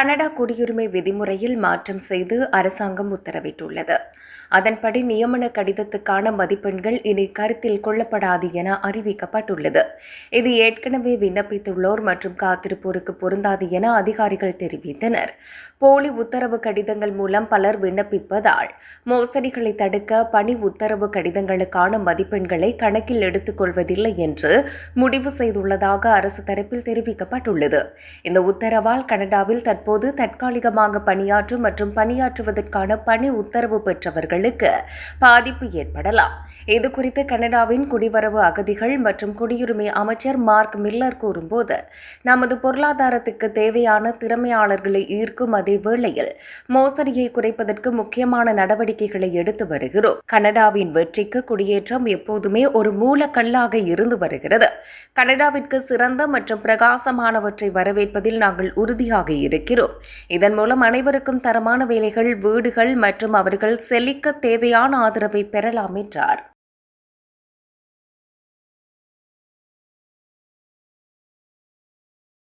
Canada குடியுரிமை விதிமுறையில் மாற்றம் செய்து அரசாங்கம் உத்தரவிட்டுள்ளது. அதன்படி நியமன கடிதத்துக்கான மதிப்பெண்கள் இனி கருத்தில் கொள்ளப்படாது என அறிவிக்கப்பட்டுள்ளது. இது ஏற்கனவே விண்ணப்பித்துள்ளோர் மற்றும் காத்திருப்போருக்கு பொருந்தாது என அதிகாரிகள் தெரிவித்தனர். போலி உத்தரவு கடிதங்கள் மூலம் பலர் விண்ணப்பிப்பதால் மோசடிகளை தடுக்க பணி உத்தரவு கடிதங்களுக்கான மதிப்பெண்களை கணக்கில் எடுத்துக்கொள்வதில்லை என்று முடிவு செய்துள்ளதாக அரசு தரப்பில் தெரிவிக்கப்பட்டுள்ளது. இந்த உத்தரவால் கனடாவில் தற்போது தற்காலிகமாக பணியாற்றும் மற்றும் பணியாற்றுவதற்கான பணி உத்தரவு பெற்றவர்களுக்கு பாதிப்பு ஏற்படலாம். இதுகுறித்து கனடாவின் குடிவரவு அகதிகள் மற்றும் குடியுரிமை அமைச்சர் மார்க் மில்லர் கூறும்போது நமது பொருளாதாரத்துக்கு தேவையான திறமையாளர்களை ஈர்க்கும் அதே வேளையில் மோசடியை குறைப்பதற்கு முக்கியமான நடவடிக்கைகளை எடுத்து வருகிறோம். கனடாவின் வெற்றிக்கு குடியேற்றம் எப்போதுமே ஒரு மூலக்கல்லாக இருந்து வருகிறது. கனடாவிற்கு சிறந்த மற்றும் பிரகாசமானவற்றை வரவேற்பதில் நாங்கள் உறுதியாக இருக்கிறோம். இதன் மூலம் அனைவருக்கும் தரமான வேலைகள் வீடுகள் மற்றும் அவர்கள் செழிக்க தேவையான ஆதரவை பெறலாம் என்றார்.